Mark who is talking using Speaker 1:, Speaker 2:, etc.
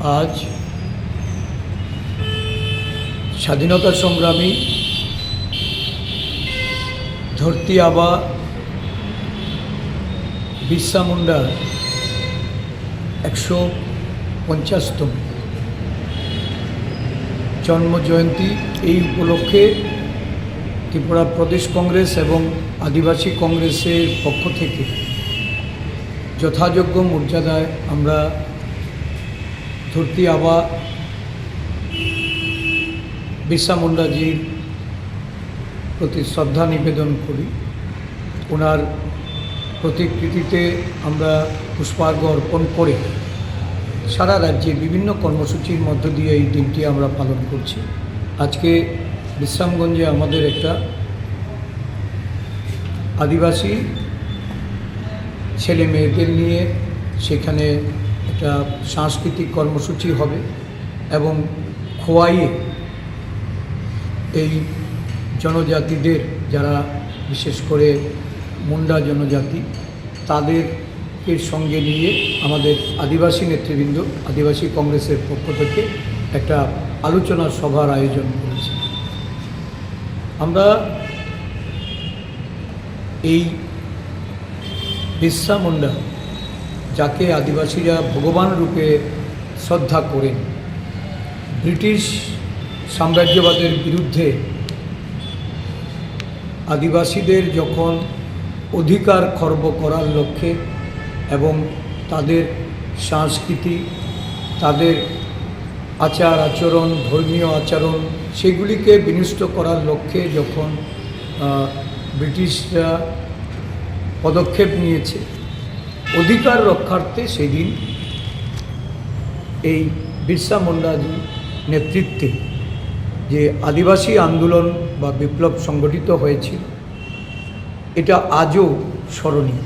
Speaker 1: আজ স্বাধীনতা সংগ্রামী ধরতি আবা বিরসা মুন্ডার একশো পঞ্চাশতম। জন্মজয়ন্তী এই উপলক্ষে ত্রিপুরা প্রদেশ কংগ্রেস এবং আদিবাসী কংগ্রেসের পক্ষ থেকে যথাযোগ্য মর্যাদায় আমরা ধরতি আবা বিরসা মুন্ডাজির প্রতি শ্রদ্ধা নিবেদন করি। ওনার প্রতিকৃতিতে আমরা পুষ্পার্ঘ অর্পণ করে সারা রাজ্যে বিভিন্ন কর্মসূচির মধ্য দিয়ে এই দিনটি আমরা পালন করছি। আজকে বিশ্রামগঞ্জে আমাদের একটা আদিবাসী ছেলে মেয়েদের নিয়ে সেখানে একটা সাংস্কৃতিক কর্মসূচি হবে এবং খোয়াইয়ে এই জনজাতিদের, যারা বিশেষ করে মুন্ডা জনজাতি, তাদেরকে সঙ্গে নিয়ে আমাদের আদিবাসী নেতৃবৃন্দ, আদিবাসী কংগ্রেসের পক্ষ থেকে একটা আলোচনা সভার আয়োজন করেছি। আমরা এই বিরসা মুন্ডা যাকে আদিবাসীরা ভগবান রূপে শ্রদ্ধা করেন। ব্রিটিশ সাম্রাজ্যবাদের বিরুদ্ধে আদিবাসীদের যখন অধিকার খর্ব করার লক্ষ্যে এবং তাদের সংস্কৃতি, তাদের আচার আচরণ, ধর্মীয় আচরণ সেগুলিকে বিনষ্ট করার লক্ষ্যে যখন ব্রিটিশরা পদক্ষেপ নিয়েছে অধিকার রক্ষার্থে সেদিন এই বিরসা মুন্ডাজি নেতৃত্বে যে আদিবাসী আন্দোলন বা বিপ্লব সংগঠিত হয়েছিল, এটা আজও স্মরণীয়।